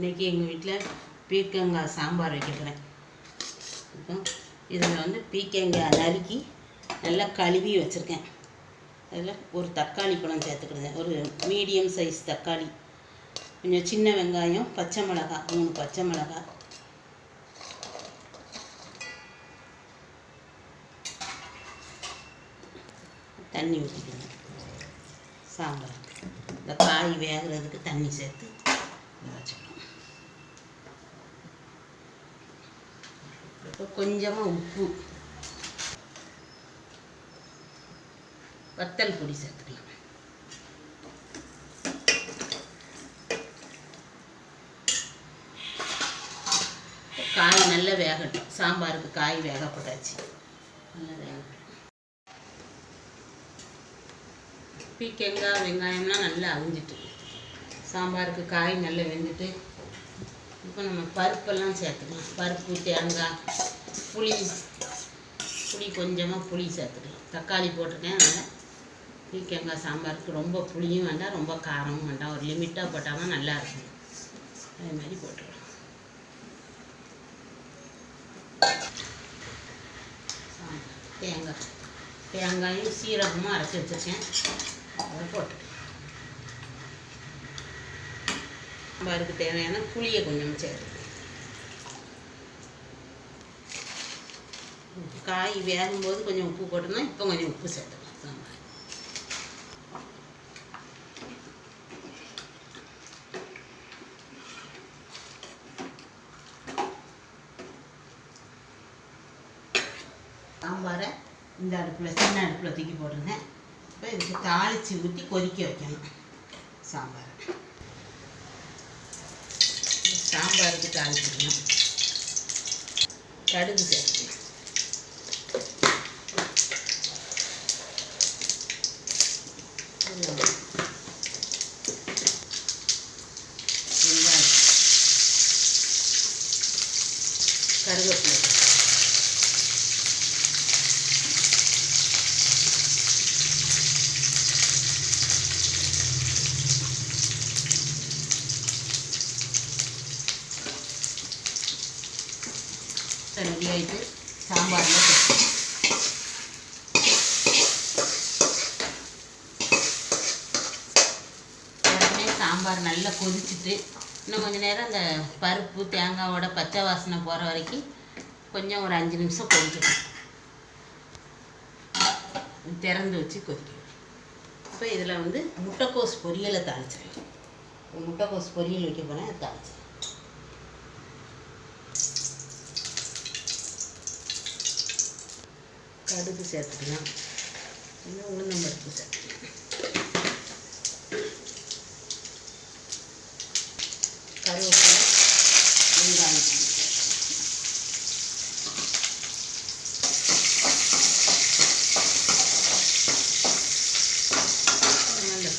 இன்றைக்கி எங்கள் வீட்டில் பீர்க்கங்காய் சாம்பார் வைக்க போகிறேன் இதில் வந்து பீர்க்கங்காய் நறுக்கி நல்லா கழுவி வச்சுருக்கேன். அதில் ஒரு தக்காளி பழம் சேர்த்துக்கிடுங்க. ஒரு மீடியம் சைஸ் தக்காளி. கொஞ்சம் சின்ன வெங்காயம் பச்சை மிளகாய் மூணு பச்சை மிளகாய். தண்ணி ஊற்றிக்கணும் சாம்பார். இந்த காய் வேகிறதுக்கு தண்ணி சேர்த்து இதை வச்சுக்கணும் இப்போ கொஞ்சமாக உப்பு. வத்தல் பொடி சேர்த்துக்கலாம். காய் நல்லா வேகட்டும். சாம்பாருக்கு காய் வேக போட்டாச்சு. நல்லா வேகட்டும். பீக்கங்காய் வெங்காயம்லாம் நல்லா அவிஞ்சிட்டு. சாம்பாருக்கு காய் நல்லா வெந்துட்டு இப்போ நம்ம பருப்பெல்லாம் சேர்த்துக்கலாம். பருப்பு தேங்காய் புளி புளி கொஞ்சமாக புளி சேர்த்துக்கலாம். தக்காளி போட்டிருக்கேன் அதனால் பீக்கங்காய் சாம்பாருக்கு ரொம்ப புளியும் வேண்டாம் ரொம்ப காரமும் வேண்டாம். ஒரு லிமிட்டாக போட்டால் தான் நல்லாயிருக்கும் அதே மாதிரி போட்டுக்கலாம். தேங்காய் தேங்காயும் சீரகமும் அரைச்சி வச்சுருக்கேன். அதை போட்டு சாம்பாருக்கு தேவையான புளியை கொஞ்சம் சேர்த்து காய் வேகும்போது கொஞ்சம் உப்பு போட்டோம்னா இப்போ கொஞ்சம் உப்பு சேர்த்துக்கலாம். சாம்பார் சாம்பாரை இந்த அடுப்பில் சின்ன அடுப்பில் தூக்கி போட்டிருந்தேன். இப்போ இதுக்கு தாளித்து ஊற்றி கொதிக்க வைக்கணும் சாம்பாரை. சாம்பாருக்கு தாளிச்சிக்கணும் கடுகு சேர்த்துக்கணும் வெங்காயம். வெங்காயம் கருவேப்பிலை ரெடி ஆகிட்டு சாம்பாரில் உடனே சாம்பார் நல்லா கொதிச்சுட்டு இன்னும் கொஞ்ச நேரம் அந்த பருப்பு தேங்காவோட பச்சை வாசனை போகிற வரைக்கும் கொஞ்சம் ஒரு அஞ்சு நிமிஷம் கொதிக்கணும் திறந்து வச்சு கொதிக்கணும் இப்போ இதில் வந்து முட்டைக்கோஸ் பொரியலை தாளிச்சிடலாம் முட்டைக்கோஸ் பொரியல் வைக்க போகிறேன் தாளிச்சிடலாம் கடுகு சேர்த்துக்கலாம். இன்னும் உளுந்தம் பருப்பு சேர்த்துக்கலாம் கருவேப்பிலை வெங்காயம்.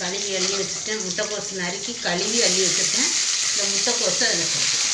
கழுவி அள்ளி வச்சுட்டேன். முட்டைக்கோசு நறுக்கி கழுவி அள்ளி வச்சுட்டேன். இந்த முட்டைக்கோசை அதில் சேர்த்து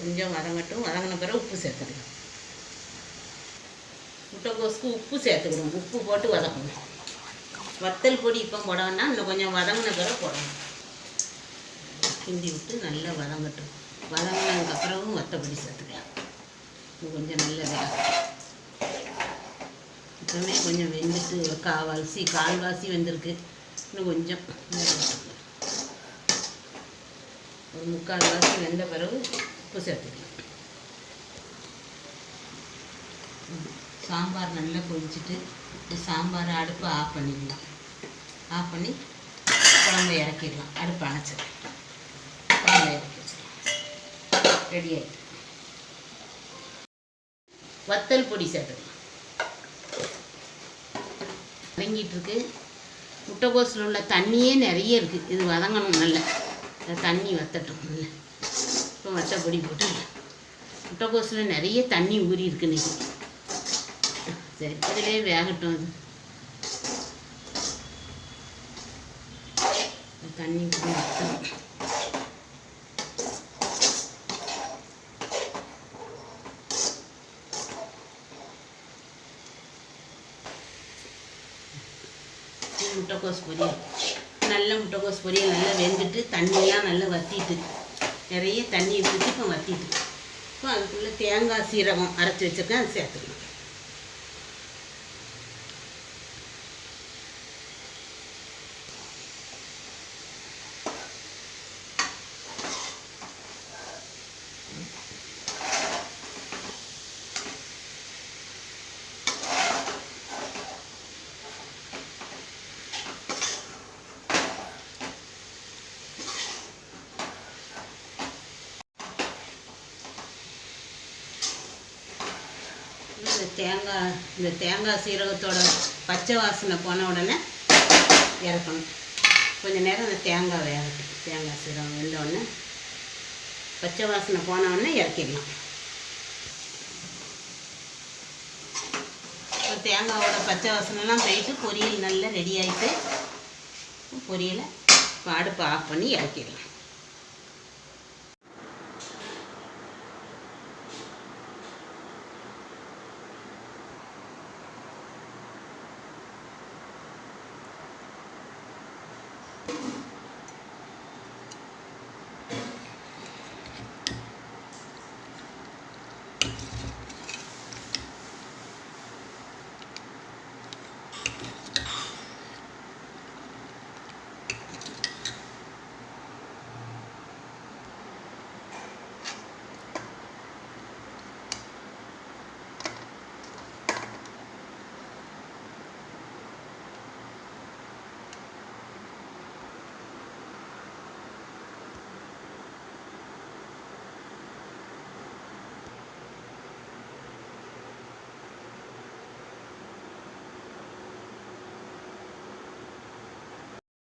கொஞ்சம் வதங்கட்டும். வதங்கின பிறகு உப்பு சேர்த்துக்கலாம். முட்டைக்கோஸுக்கு உப்பு சேர்த்துக்கணும். உப்பு போட்டு வதக்கணும். வத்தல் பொடி இப்போ போடணும்னா இன்னும் கொஞ்சம் வதங்கின பிறகு போடணும். கிண்டி விட்டு நல்லா வதங்கட்டும். வதங்கினதுக்கப்புறமும் வத்தப்பொடி சேர்த்துக்கலாம். இது கொஞ்சம் நல்ல வேகும் கொஞ்சம் வெந்துட்டு காவாசி கால்வாசி வெந்திருக்கு. இன்னும் கொஞ்சம் ஒரு முக்கால் வாசி வெந்த பிறகு உப்பு சேர்த்துக்கலாம். சாம்பார் நல்லா கொதிச்சுட்டு இந்த சாம்பாரை அடுப்பை ஆஃப் பண்ணிடலாம் ஆஃப் பண்ணி குழம்பு இறக்கிடலாம். அடுப்பு அணைச்சிடலாம். ரெடி ஆகிட்டு வத்தல் பொடி சேர்த்துக்கலாம். வதங்கிட்டு முட்டைக்கோசில் உள்ள தண்ணியே நிறைய இருக்குது இது வதங்கணும் நல்ல. தண்ணி வத்தட்டும் நல்லா. இப்போ வத்தப்பொடி போட்டு முட்டைக்கோசில் நிறைய தண்ணி ஊறி இருக்கு இன்னைக்கு. சரி அதிலே வேகட்டும் அது தண்ணி முட்டைக்கோஸ் பொரியல். நல்ல முட்டைக்கோஸ் பொரியல் நல்லா வெந்துட்டு தண்ணியெல்லாம் நல்லா வத்திட்டு நிறைய தண்ணி ஊற்றி இப்போ வற்றிட்டு இப்போ அதுக்குள்ளே தேங்காய் சீரகம் அரைச்சி வச்சுருக்கேன் அதை சேர்த்துக்கணும் இந்த தேங்காய் இந்த தேங்காய் சீரகத்தோட பச்சை வாசனை போன உடனே இறக்கணும். கொஞ்ச நேரம் அந்த தேங்காய் வேகட்டும் தேங்காய் சீரகம் வெந்த உடனே பச்சை வாசனை போன உடனே இறக்கிடலாம் இப்போ தேங்காவோட பச்சை வாசனைலாம் போயிட்டு பொரியல் நல்லா ரெடி ஆகிட்டு பொரியலை இப்போ அடுப்பை ஆஃப் பண்ணி இறக்கிடலாம்.